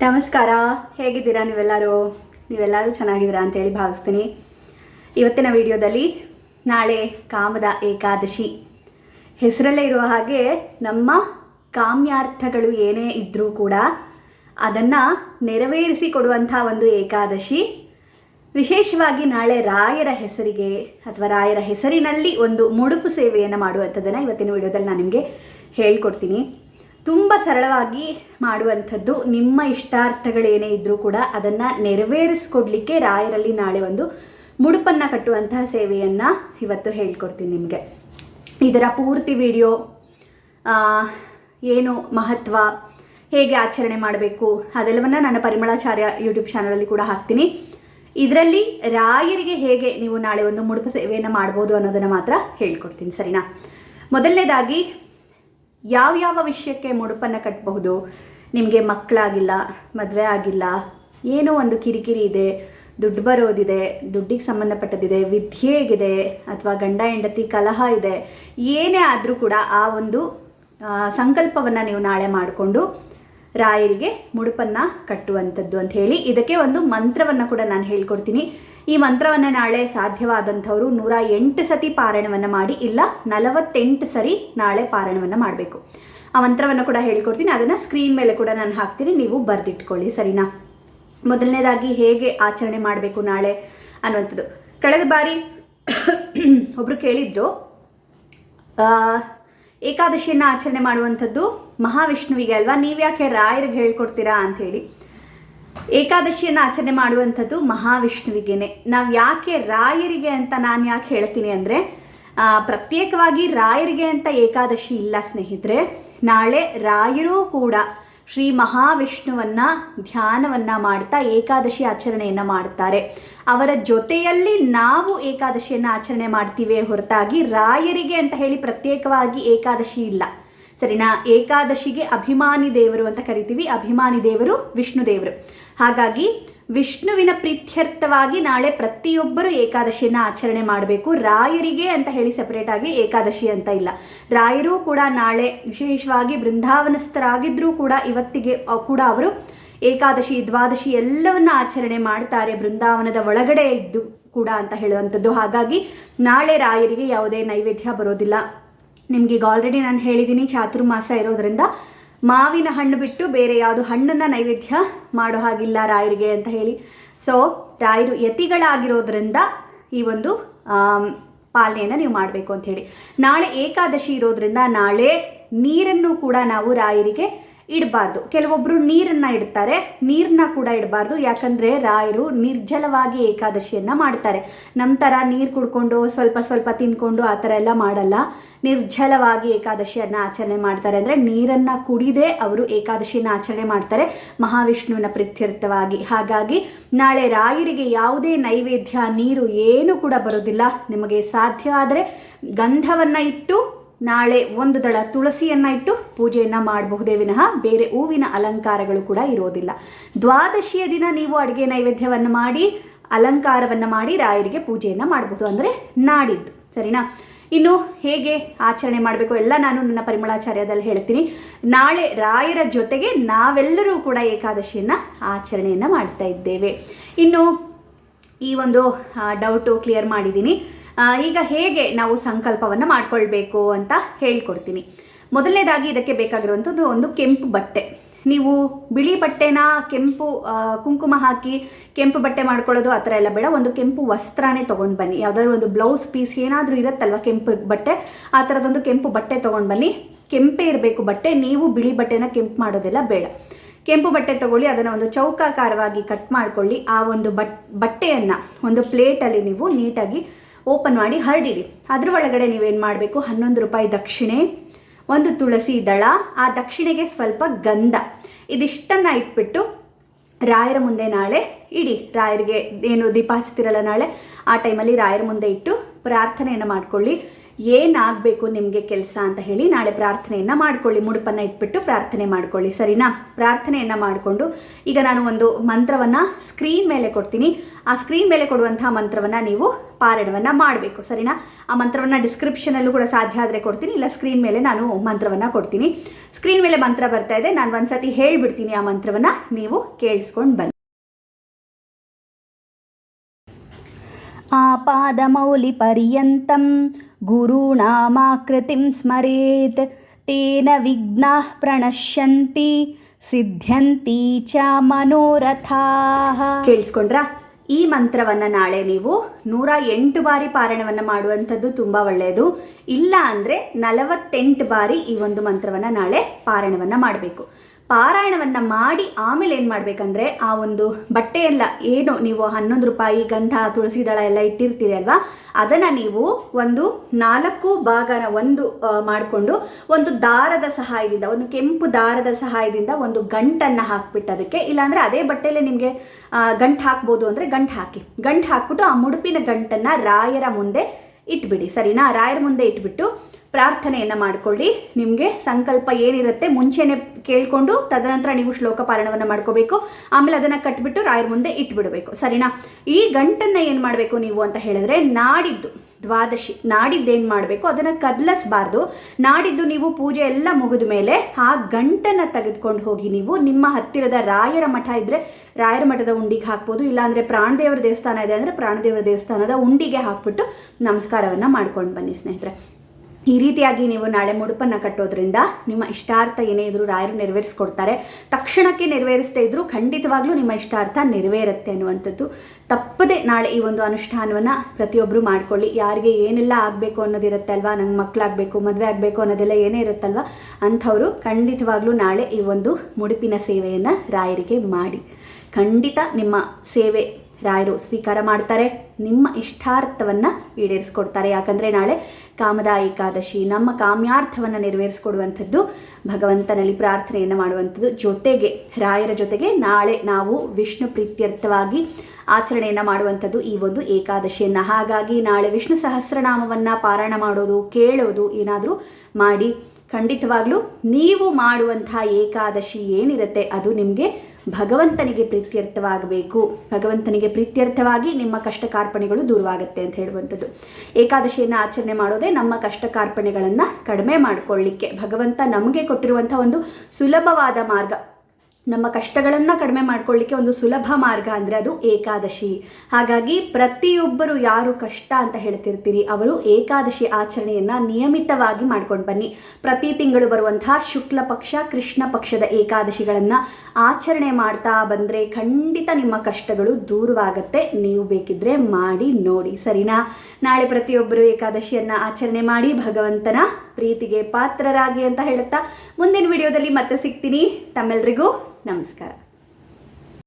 ನಮಸ್ಕಾರ. ಹೇಗಿದ್ದೀರಾ ನೀವೆಲ್ಲರೂ? ನೀವೆಲ್ಲರೂ ಚೆನ್ನಾಗಿದ್ದೀರಾ ಅಂತೇಳಿ ಭಾವಿಸ್ತೀನಿ. ಇವತ್ತಿನ ವಿಡಿಯೋದಲ್ಲಿ ನಾಳೆ ಕಾಮದ ಏಕಾದಶಿ. ಹೆಸರಲ್ಲೇ ಇರುವ ಹಾಗೆ ನಮ್ಮ ಕಾಮ್ಯಾರ್ಥಗಳು ಏನೇ ಇದ್ದರೂ ಕೂಡ ಅದನ್ನು ನೆರವೇರಿಸಿ ಕೊಡುವಂಥ ಒಂದು ಏಕಾದಶಿ. ವಿಶೇಷವಾಗಿ ನಾಳೆ ರಾಯರ ಹೆಸರಿಗೆ ಅಥವಾ ರಾಯರ ಹೆಸರಿನಲ್ಲಿ ಒಂದು ಮುಡುಪು ಸೇವೆಯನ್ನು ಮಾಡುವಂಥದ್ದನ್ನು ಇವತ್ತಿನ ವಿಡಿಯೋದಲ್ಲಿ ನಾನು ನಿಮಗೆ ಹೇಳ್ಕೊಡ್ತೀನಿ. ತುಂಬ ಸರಳವಾಗಿ ಮಾಡುವಂಥದ್ದು. ನಿಮ್ಮ ಇಷ್ಟಾರ್ಥಗಳೇನೇ ಇದ್ದರೂ ಕೂಡ ಅದನ್ನು ನೆರವೇರಿಸ್ಕೊಡ್ಲಿಕ್ಕೆ ರಾಯರಲ್ಲಿ ನಾಳೆ ಒಂದು ಮುಡುಪನ್ನು ಕಟ್ಟುವಂತಹ ಸೇವೆಯನ್ನು ಇವತ್ತು ಹೇಳ್ಕೊಡ್ತೀನಿ ನಿಮಗೆ. ಇದರ ಪೂರ್ತಿ ವಿಡಿಯೋ ಏನು ಮಹತ್ವ, ಹೇಗೆ ಆಚರಣೆ ಮಾಡಬೇಕು, ಅದೆಲ್ಲವನ್ನ ನಾನು ಪರಿಮಳಾಚಾರ್ಯ ಯೂಟ್ಯೂಬ್ ಚಾನಲಲ್ಲಿ ಕೂಡ ಹಾಕ್ತೀನಿ. ಇದರಲ್ಲಿ ರಾಯರಿಗೆ ಹೇಗೆ ನೀವು ನಾಳೆ ಒಂದು ಮುಡುಪು ಸೇವೆಯನ್ನು ಮಾಡ್ಬೋದು ಅನ್ನೋದನ್ನು ಮಾತ್ರ ಹೇಳ್ಕೊಡ್ತೀನಿ, ಸರಿನಾ? ಮೊದಲನೇದಾಗಿ ಯಾವ್ಯಾವ ವಿಷಯಕ್ಕೆ ಮುಡುಪನ್ನು ಕಟ್ಟಬಹುದು ನಿಮಗೆ ಮಕ್ಕಳಾಗಿಲ್ಲ, ಮದುವೆ ಆಗಿಲ್ಲ, ಏನೋ ಒಂದು ಕಿರಿಕಿರಿ ಇದೆ, ದುಡ್ಡು ಬರೋದಿದೆ, ದುಡ್ಡಿಗೆ ಸಂಬಂಧಪಟ್ಟದಿದೆ ವಿದ್ಯೆಗಿದೆ ಅಥವಾ ಗಂಡ, ಹೆಂಡತಿ, ಕಲಹ ಇದೆ, ಏನೇ ಆದರೂ ಕೂಡ ಆ ಒಂದು ಸಂಕಲ್ಪವನ್ನು ನೀವು ನಾಳೆ ಮಾಡಿಕೊಂಡು ರಾಯರಿಗೆ ಮುಡುಪನ್ನು ಕಟ್ಟುವಂಥದ್ದು ಅಂತ ಹೇಳಿ ಇದಕ್ಕೆ ಒಂದು ಮಂತ್ರವನ್ನು ಕೂಡ ನಾನು ಹೇಳ್ಕೊಡ್ತೀನಿ. ಈ ಮಂತ್ರವನ್ನು ನಾಳೆ ಸಾಧ್ಯವಾದಂಥವರು ನೂರ ಎಂಟು ಸತಿ ಪಾರಾಯಣವನ್ನು ಮಾಡಿ, ಇಲ್ಲ ನಲವತ್ತೆಂಟು ಸರಿ ನಾಳೆ ಪಾರಾಯಣವನ್ನು ಮಾಡಬೇಕು. ಆ ಮಂತ್ರವನ್ನು ಕೂಡ ಹೇಳ್ಕೊಡ್ತೀನಿ. ಅದನ್ನು ಸ್ಕ್ರೀನ್ ಮೇಲೆ ಕೂಡ ನಾನು ಹಾಕ್ತೀನಿ. ನೀವು ಬರೆದಿಟ್ಕೊಳ್ಳಿ, ಸರಿನಾ? ಮೊದಲನೇದಾಗಿ ಹೇಗೆ ಆಚರಣೆ ಮಾಡಬೇಕು ನಾಳೆ ಅನ್ನುವಂಥದ್ದು. ಕಳೆದ ಬಾರಿ ಒಬ್ಬರು ಕೇಳಿದ್ರು ಏಕಾದಶಿಯನ್ನು ಆಚರಣೆ ಮಾಡುವಂಥದ್ದು ಮಹಾವಿಷ್ಣುವಿಗೆ ಅಲ್ವಾ? ನೀವು ಯಾಕೆ ರಾಯರಿಗೆ ಹೇಳ್ಕೊಡ್ತೀರಾ ಅಂಥೇಳಿ. ಏಕಾದಶಿಯನ್ನು ಆಚರಣೆ ಮಾಡುವಂಥದ್ದು ಮಹಾವಿಷ್ಣುವಿಗೇನೆ. ನಾವು ಯಾಕೆ ರಾಯರಿಗೆ ಅಂತ ನಾನು ಯಾಕೆ ಹೇಳ್ತೀನಿ ಅಂದರೆ ಪ್ರತ್ಯೇಕವಾಗಿ ರಾಯರಿಗೆ ಅಂತ ಏಕಾದಶಿ ಇಲ್ಲ ಸ್ನೇಹಿತರೆ. ನಾಳೆ ರಾಯರೂ ಕೂಡ ಶ್ರೀ ಮಹಾವಿಷ್ಣುವನ್ನ ಧ್ಯಾನವನ್ನ ಮಾಡ್ತಾ ಏಕಾದಶಿ ಆಚರಣೆಯನ್ನು ಮಾಡ್ತಾರೆ. ಅವರ ಜೊತೆಯಲ್ಲಿ ನಾವು ಏಕಾದಶಿಯನ್ನು ಆಚರಣೆ ಮಾಡ್ತೀವಿ ಹೊರತಾಗಿ ರಾಯರಿಗೆ ಅಂತ ಹೇಳಿ ಪ್ರತ್ಯೇಕವಾಗಿ ಏಕಾದಶಿ ಇಲ್ಲ. ಸರಿನಾ? ಏಕಾದಶಿಗೆ ಅಭಿಮಾನಿ ದೇವರು ಅಂತ ಕರಿತೀವಿ. ಅಭಿಮಾನಿ ದೇವರು ವಿಷ್ಣು ದೇವರು. ಹಾಗಾಗಿ ವಿಷ್ಣುವಿನ ಪ್ರೀತ್ಯರ್ಥವಾಗಿ ನಾಳೆ ಪ್ರತಿಯೊಬ್ಬರು ಏಕಾದಶಿಯನ್ನು ಆಚರಣೆ ಮಾಡಬೇಕು. ರಾಯರಿಗೆ ಅಂತ ಹೇಳಿ ಸೆಪರೇಟ್ ಆಗಿ ಏಕಾದಶಿ ಅಂತ ಇಲ್ಲ. ರಾಯರು ಕೂಡ ನಾಳೆ ವಿಶೇಷವಾಗಿ ಬೃಂದಾವನಸ್ಥರಾಗಿದ್ದರೂ ಕೂಡ ಇವತ್ತಿಗೆ ಕೂಡ ಅವರು ಏಕಾದಶಿ, ದ್ವಾದಶಿ ಎಲ್ಲವನ್ನ ಆಚರಣೆ ಮಾಡ್ತಾರೆ. ಬೃಂದಾವನದ ಒಳಗಡೆ ಇದ್ದು ಕೂಡ ಅಂತ ಹೇಳುವಂಥದ್ದು. ಹಾಗಾಗಿ ನಾಳೆ ರಾಯರಿಗೆ ಯಾವುದೇ ನೈವೇದ್ಯ ಬರೋದಿಲ್ಲ. ನಿಮ್ಗೆ ಈಗ ಆಲ್ರೆಡಿ ನಾನು ಹೇಳಿದ್ದೀನಿ ಚಾತುರ್ಮಾಸ ಇರೋದ್ರಿಂದ ಮಾವಿನ ಹಣ್ಣು ಬಿಟ್ಟು ಬೇರೆ ಯಾವುದು ಹಣ್ಣನ್ನು ನೈವೇದ್ಯ ಮಾಡೋ ಹಾಗಿಲ್ಲ ರಾಯರಿಗೆ ಅಂತ ಹೇಳಿ. ಸೊ ರಾಯರು ಯತಿಗಳಾಗಿರೋದ್ರಿಂದ ಈ ಒಂದು ಪಾಲನೆಯನ್ನು ನೀವು ಮಾಡಬೇಕು ಅಂತ ಹೇಳಿ. ನಾಳೆ ಏಕಾದಶಿ ಇರೋದ್ರಿಂದ ನಾಳೆ ನೀರನ್ನು ಕೂಡ ನಾವು ರಾಯರಿಗೆ ಇಡಬಾರ್ದು. ಕೆಲವೊಬ್ಬರು ನೀರನ್ನು ಇಡ್ತಾರೆ. ನೀರನ್ನ ಕೂಡ ಇಡಬಾರ್ದು. ಯಾಕಂದರೆ ರಾಯರು ನಿರ್ಜಲವಾಗಿ ಏಕಾದಶಿಯನ್ನು ಮಾಡ್ತಾರೆ. ನಮ್ಮ ಥರ ನೀರು ಕುಡ್ಕೊಂಡು ಸ್ವಲ್ಪ ಸ್ವಲ್ಪ ತಿನ್ಕೊಂಡು ಆ ಥರ ಎಲ್ಲ ಮಾಡಲ್ಲ. ನಿರ್ಜಲವಾಗಿ ಏಕಾದಶಿಯನ್ನು ಆಚರಣೆ ಮಾಡ್ತಾರೆ. ಅಂದರೆ ನೀರನ್ನು ಕುಡಿದೇ ಅವರು ಏಕಾದಶಿಯನ್ನು ಆಚರಣೆ ಮಾಡ್ತಾರೆ. ಮಹಾವಿಷ್ಣುವಿನ ಪ್ರೀತ್ಯರ್ಥವಾಗಿ. ಹಾಗಾಗಿ ನಾಳೆ ರಾಯರಿಗೆ ಯಾವುದೇ ನೈವೇದ್ಯ, ನೀರು ಏನು ಕೂಡ ಬರೋದಿಲ್ಲ ನಿಮಗೆ ಸಾಧ್ಯ ಆದರೆ ಗಂಧವನ್ನು ಇಟ್ಟು ನಾಳೆ ಒಂದು ದಳ ತುಳಸಿಯನ್ನು ಇಟ್ಟು ಪೂಜೆಯನ್ನು ಮಾಡಬಹುದೇ ವಿನಃ ಬೇರೆ ಹೂವಿನ ಅಲಂಕಾರಗಳು ಕೂಡ ಇರೋದಿಲ್ಲ. ದ್ವಾದಶಿಯ ದಿನ ನೀವು ಅಡುಗೆ ನೈವೇದ್ಯವನ್ನು ಮಾಡಿ, ಅಲಂಕಾರವನ್ನು ಮಾಡಿ ರಾಯರಿಗೆ ಪೂಜೆಯನ್ನು ಮಾಡಬಹುದು ಅಂದರೆ ನಾಡಿದ್ದು. ಸರಿನಾ? ಇನ್ನು ಹೇಗೆ ಆಚರಣೆ ಮಾಡಬೇಕು ಎಲ್ಲ ನಾನು ನನ್ನ ಪರಿಮಳಾಚಾರ್ಯದಲ್ಲಿ ಹೇಳ್ತೀನಿ. ನಾಳೆ ರಾಯರ ಜೊತೆಗೆ ನಾವೆಲ್ಲರೂ ಕೂಡ ಏಕಾದಶಿಯನ್ನು ಆಚರಣೆಯನ್ನು ಮಾಡ್ತಾ ಇದ್ದೇವೆ. ಇನ್ನು ಈ ಒಂದು ಡೌಟು ಕ್ಲಿಯರ್ ಮಾಡಿದ್ದೀನಿ. ಈಗ ಹೇಗೆ ನಾವು ಸಂಕಲ್ಪವನ್ನು ಮಾಡಿಕೊಳ್ಬೇಕು ಅಂತ ಹೇಳ್ಕೊಡ್ತೀನಿ. ಮೊದಲನೇದಾಗಿ ಇದಕ್ಕೆ ಬೇಕಾಗಿರುವಂಥದ್ದು ಒಂದು ಕೆಂಪು ಬಟ್ಟೆ. ನೀವು ಬಿಳಿ ಬಟ್ಟೆನ ಕೆಂಪು ಕುಂಕುಮ ಹಾಕಿ ಕೆಂಪು ಬಟ್ಟೆ ಮಾಡ್ಕೊಳ್ಳೋದು ಆ ಥರ ಎಲ್ಲ ಬೇಡ. ಒಂದು ಕೆಂಪು ವಸ್ತ್ರನೇ ತೊಗೊಂಡು ಬನ್ನಿ. ಯಾವುದಾದ್ರು ಒಂದು ಬ್ಲೌಸ್ ಪೀಸ್ ಏನಾದರೂ ಇರುತ್ತಲ್ವ ಕೆಂಪು ಬಟ್ಟೆ? ಆ ಥರದೊಂದು ಕೆಂಪು ಬಟ್ಟೆ ತೊಗೊಂಡು ಬನ್ನಿ. ಕೆಂಪೇ ಇರಬೇಕು ಬಟ್ಟೆ. ನೀವು ಬಿಳಿ ಬಟ್ಟೆನ ಕೆಂಪು ಮಾಡೋದೆಲ್ಲ ಬೇಡ. ಕೆಂಪು ಬಟ್ಟೆ ತಗೊಳ್ಳಿ, ಅದನ್ನು ಒಂದು ಚೌಕಾಕಾರವಾಗಿ ಕಟ್ ಮಾಡ್ಕೊಳ್ಳಿ. ಆ ಒಂದು ಬಟ್, ಬಟ್ಟೆಯನ್ನು ಒಂದು ಪ್ಲೇಟಲ್ಲಿ ನೀವು ನೀಟಾಗಿ ಓಪನ್ ಮಾಡಿ ಹರಡಿಡಿ ಅದ್ರ ಒಳಗಡೆ ನೀವೇನು ಮಾಡಬೇಕು? ಹನ್ನೊಂದು ರೂಪಾಯಿ ದಕ್ಷಿಣೆ, ಒಂದು ತುಳಸಿ ದಳ, ಆ ದಕ್ಷಿಣೆಗೆ ಸ್ವಲ್ಪ ಗಂಧ. ಇದಿಷ್ಟನ್ನು ಇಟ್ಬಿಟ್ಟು ರಾಯರ ಮುಂದೆ ನಾಳೆ ಇಡಿ. ರಾಯರಿಗೆ ಏನು ದೀಪ ಹಚ್ತಿರಲ್ಲ ನಾಳೆ, ಆ ಟೈಮಲ್ಲಿ ರಾಯರ ಮುಂದೆ ಇಟ್ಟು ಪ್ರಾರ್ಥನೆಯನ್ನು ಮಾಡ್ಕೊಳ್ಳಿ. ಏನಾಗಬೇಕು ನಿಮಗೆ ಕೆಲಸ ಅಂತ ಹೇಳಿ ನಾಳೆ ಪ್ರಾರ್ಥನೆಯನ್ನು ಮಾಡ್ಕೊಳ್ಳಿ. ಮುಡುಪನ್ನು ಇಟ್ಬಿಟ್ಟು ಪ್ರಾರ್ಥನೆ ಮಾಡ್ಕೊಳ್ಳಿ. ಸರಿನಾ? ಪ್ರಾರ್ಥನೆಯನ್ನು ಮಾಡಿಕೊಂಡು ಈಗ ನಾನು ಒಂದು ಮಂತ್ರವನ್ನು ಸ್ಕ್ರೀನ್ ಮೇಲೆ ಕೊಡ್ತೀನಿ. ಆ ಸ್ಕ್ರೀನ್ ಮೇಲೆ ಕೊಡುವಂಥ ಮಂತ್ರವನ್ನು ನೀವು ಪಾರಾಯಣವನ್ನು ಮಾಡಬೇಕು. ಸರಿನಾ? ಆ ಮಂತ್ರವನ್ನು ಡಿಸ್ಕ್ರಿಪ್ಷನಲ್ಲೂ ಕೂಡ ಸಾಧ್ಯ ಆದರೆ ಕೊಡ್ತೀನಿ. ಇಲ್ಲ ಸ್ಕ್ರೀನ್ ಮೇಲೆ ನಾನು ಮಂತ್ರವನ್ನು ಕೊಡ್ತೀನಿ. ಸ್ಕ್ರೀನ್ ಮೇಲೆ ಮಂತ್ರ ಬರ್ತಾ ಇದೆ. ನಾನು ಒಂದು ಸತಿ ಹೇಳಿಬಿಡ್ತೀನಿ ಆ ಮಂತ್ರವನ್ನು. ನೀವು ಕೇಳಿಸ್ಕೊಂಡು ಬನ್ನಿ. ಆ ಪಾದ ಮೌಲಿ ಪರ್ಯಂತಂ गुरूणामाकृतिं स्मरेत् तेन विघ्नाः प्रणश्यन्ति ಸಿದ್ಧಂತಿ ಚ ಮನೋರಥಾಹ ಕೇಳಿಸ್ಕೊಂಡ್ರಾ ಈ ಮಂತ್ರವನ್ನು ನಾಳೆ ನೀವು ನೂರ ಎಂಟು ಬಾರಿ ಪಾರಾಯಣವನ್ನು ಮಾಡುವಂಥದ್ದು ತುಂಬ ಒಳ್ಳೆಯದು ಇಲ್ಲ ಅಂದರೆ ನಲವತ್ತೆಂಟು ಬಾರಿ ಈ ಒಂದು ಮಂತ್ರವನ್ನು ನಾಳೆ ಪಾರಾಯಣವನ್ನು ಮಾಡಬೇಕು ಪಾರಾಯಣವನ್ನು ಮಾಡಿ ಆಮೇಲೆ ಏನು ಮಾಡಬೇಕಂದ್ರೆ ಆ ಒಂದು ಬಟ್ಟೆಯೆಲ್ಲ ಏನು ನೀವು ಹನ್ನೊಂದು ರೂಪಾಯಿ ಗಂಧ, ತುಳಸಿ ದಳ ಎಲ್ಲ ಇಟ್ಟಿರ್ತೀರಿ ಅಲ್ವಾ? ಅದನ್ನು ನೀವು ಒಂದು ನಾಲ್ಕು ಭಾಗನ ಒಂದು ಮಾಡಿಕೊಂಡು ಒಂದು ದಾರದ ಸಹಾಯದಿಂದ, ಒಂದು ಕೆಂಪು ದಾರದ ಸಹಾಯದಿಂದ ಒಂದು ಗಂಟನ್ನು ಹಾಕ್ಬಿಟ್ಟು ಅದಕ್ಕೆ, ಇಲ್ಲಾಂದರೆ ಅದೇ ಬಟ್ಟೆಯಲ್ಲೇ ನಿಮಗೆ ಗಂಟು ಹಾಕ್ಬೋದು ಅಂದರೆ ಗಂಟು ಹಾಕಿ. ಗಂಟು ಹಾಕ್ಬಿಟ್ಟು ಆ ಮುಡುಪಿನ ಗಂಟನ್ನು ರಾಯರ ಮುಂದೆ ಇಟ್ಬಿಡಿ, ಸರಿನಾ? ರಾಯರ ಮುಂದೆ ಇಟ್ಬಿಟ್ಟು ಪ್ರಾರ್ಥನೆಯನ್ನು ಮಾಡಿಕೊಳ್ಳಿ. ನಿಮಗೆ ಸಂಕಲ್ಪ ಏನಿರುತ್ತೆ ಮುಂಚೆನೆ ಕೇಳಿಕೊಂಡು ತದನಂತರ ನೀವು ಶ್ಲೋಕ ಪಾರಣವನ್ನು ಮಾಡ್ಕೋಬೇಕು. ಆಮೇಲೆ ಅದನ್ನು ಕಟ್ಬಿಟ್ಟು ರಾಯರ ಮುಂದೆ ಇಟ್ಬಿಡಬೇಕು. ಸರಿನಾ? ಈ ಗಂಟನ್ನು ಏನು ಮಾಡಬೇಕು ನೀವು ಅಂತ ಹೇಳಿದ್ರೆ ನಾಡಿದ್ದು. ದ್ವಾದಶಿ, ನಾಡಿದ್ದೇನು ಮಾಡಬೇಕು, ಅದನ್ನು ಕದಲಿಸಬಾರ್ದು. ನಾಡಿದ್ದು ನೀವು ಪೂಜೆ ಎಲ್ಲ ಮುಗಿದ ಮೇಲೆ ಆ ಗಂಟನ್ನು ತೆಗೆದುಕೊಂಡು ಹೋಗಿ ನೀವು ನಿಮ್ಮ ಹತ್ತಿರದ ರಾಯರ ಮಠ ಇದ್ದರೆ ರಾಯರ ಮಠದ ಉಂಡಿಗೆ ಹಾಕ್ಬೋದು, ಇಲ್ಲಾಂದರೆ ಪ್ರಾಣದೇವರ ದೇವಸ್ಥಾನ ಇದೆ ಅಂದರೆ ಪ್ರಾಣದೇವರ ದೇವಸ್ಥಾನದ ಉಂಡಿಗೆ ಹಾಕ್ಬಿಟ್ಟು ನಮಸ್ಕಾರವನ್ನು ಮಾಡ್ಕೊಂಡು ಬನ್ನಿ ಸ್ನೇಹಿತರೆ. ಈ ರೀತಿಯಾಗಿ ನೀವು ನಾಳೆ ಮುಡುಪನ್ನು ಕಟ್ಟೋದ್ರಿಂದ ನಿಮ್ಮ ಇಷ್ಟಾರ್ಥ ಏನೇ ಇದ್ರೂ ರಾಯರು ನೆರವೇರಿಸ್ಕೊಡ್ತಾರೆ. ತಕ್ಷಣಕ್ಕೆ ನೆರವೇರಿಸ್ತಾ ಇದ್ದರೂ ಖಂಡಿತವಾಗ್ಲೂ ನಿಮ್ಮ ಇಷ್ಟಾರ್ಥ ನೆರವೇರುತ್ತೆ ಅನ್ನುವಂಥದ್ದು. ತಪ್ಪದೆ ನಾಳೆ ಈ ಒಂದು ಅನುಷ್ಠಾನವನ್ನು ಪ್ರತಿಯೊಬ್ಬರು ಮಾಡ್ಕೊಳ್ಳಿ. ಯಾರಿಗೆ ಏನೆಲ್ಲ ಆಗಬೇಕು ಅನ್ನೋದಿರುತ್ತೆ ಅಲ್ವಾ? ನಂಗೆ ಮಕ್ಕಳಾಗಬೇಕು ಮದುವೆ ಆಗಬೇಕು ಅನ್ನೋದೆಲ್ಲ ಏನೇ ಇರುತ್ತಲ್ವ? ಅಂಥವರು ಖಂಡಿತವಾಗ್ಲೂ ನಾಳೆ ಈ ಒಂದು ಮುಡುಪಿನ ಸೇವೆಯನ್ನು ರಾಯರಿಗೆ ಮಾಡಿ. ಖಂಡಿತ ನಿಮ್ಮ ಸೇವೆ ರಾಯರು ಸ್ವೀಕಾರ ಮಾಡ್ತಾರೆ. ನಿಮ್ಮ ಇಷ್ಟಾರ್ಥವನ್ನು ಈಡೇರಿಸ್ಕೊಡ್ತಾರೆ. ಯಾಕಂದರೆ ನಾಳೆ ಕಾಮದ ಏಕಾದಶಿ, ನಮ್ಮ ಕಾಮ್ಯಾರ್ಥವನ್ನು ನೆರವೇರಿಸ್ಕೊಡುವಂಥದ್ದು ಭಗವಂತನಲ್ಲಿ ಪ್ರಾರ್ಥನೆಯನ್ನು ಮಾಡುವಂಥದ್ದು ಜೊತೆಗೆ, ರಾಯರ ಜೊತೆಗೆ ನಾಳೆ ನಾವು ವಿಷ್ಣು ಪ್ರೀತ್ಯರ್ಥವಾಗಿ ಆಚರಣೆಯನ್ನು ಮಾಡುವಂಥದ್ದು ಈ ಒಂದು ಏಕಾದಶಿಯನ್ನು. ಹಾಗಾಗಿ ನಾಳೆ ವಿಷ್ಣು ಸಹಸ್ರನಾಮವನ್ನು ಪಾರಾಯಣ ಮಾಡೋದು, ಕೇಳೋದು ಏನಾದರೂ ಮಾಡಿ ಖಂಡಿತವಾಗ್ಲೂ ನೀವು ಮಾಡುವಂಥ ಏಕಾದಶಿ ಏನಿರುತ್ತೆ ಅದು ನಿಮಗೆ ಭಗವಂತನಿಗೆ ಪ್ರೀತ್ಯರ್ಥವಾಗಬೇಕು. ಭಗವಂತನಿಗೆ ಪ್ರೀತ್ಯರ್ಥವಾಗಿ ನಿಮ್ಮ ಕಷ್ಟ ಕಾರ್ಪಣೆಗಳು ದೂರವಾಗುತ್ತೆ ಅಂತ ಹೇಳುವಂಥದ್ದು. ಏಕಾದಶಿಯನ್ನು ಆಚರಣೆ ಮಾಡೋದೇ ನಮ್ಮ ಕಷ್ಟ ಕಾರ್ಪಣೆಗಳನ್ನು ಕಡಿಮೆ ಮಾಡಿಕೊಳ್ಳಿಕ್ಕೆ. ಭಗವಂತ ನಮಗೆ ಕೊಟ್ಟಿರುವಂಥ ಒಂದು ಸುಲಭವಾದ ಮಾರ್ಗ. ನಮ್ಮ ಕಷ್ಟಗಳನ್ನು ಕಡಿಮೆ ಮಾಡ್ಕೊಳ್ಳಿಕ್ಕೆ ಒಂದು ಸುಲಭ ಮಾರ್ಗ ಅಂದರೆ ಅದು ಏಕಾದಶಿ. ಹಾಗಾಗಿ ಪ್ರತಿಯೊಬ್ಬರು ಯಾರು ಕಷ್ಟ ಅಂತ ಹೇಳ್ತಿರ್ತೀರಿ, ಅವರು ಏಕಾದಶಿ ಆಚರಣೆಯನ್ನು ನಿಯಮಿತವಾಗಿ ಮಾಡ್ಕೊಂಡು ಬನ್ನಿ. ಪ್ರತಿ ತಿಂಗಳು ಬರುವಂತಹ ಶುಕ್ಲ ಪಕ್ಷ, ಕೃಷ್ಣ ಪಕ್ಷದ ಏಕಾದಶಿಗಳನ್ನು ಆಚರಣೆ ಮಾಡ್ತಾ ಬಂದರೆ ಖಂಡಿತ ನಿಮ್ಮ ಕಷ್ಟಗಳು ದೂರವಾಗುತ್ತೆ. ನೀವು ಬೇಕಿದ್ರೆ ಮಾಡಿ ನೋಡಿ, ಸರಿನಾ? ನಾಳೆ ಪ್ರತಿಯೊಬ್ಬರು ಏಕಾದಶಿಯನ್ನು ಆಚರಣೆ ಮಾಡಿ ಭಗವಂತನ ಪ್ರೀತಿಗೆ ಪಾತ್ರರಾಗಿ ಅಂತ ಹೇಳುತ್ತಾ ಮುಂದಿನ ವಿಡಿಯೋದಲ್ಲಿ ಮತ್ತೆ ಸಿಗ್ತೀನಿ. ತಮ್ಮೆಲ್ಲರಿಗೂ ನಮಸ್ಕಾರ.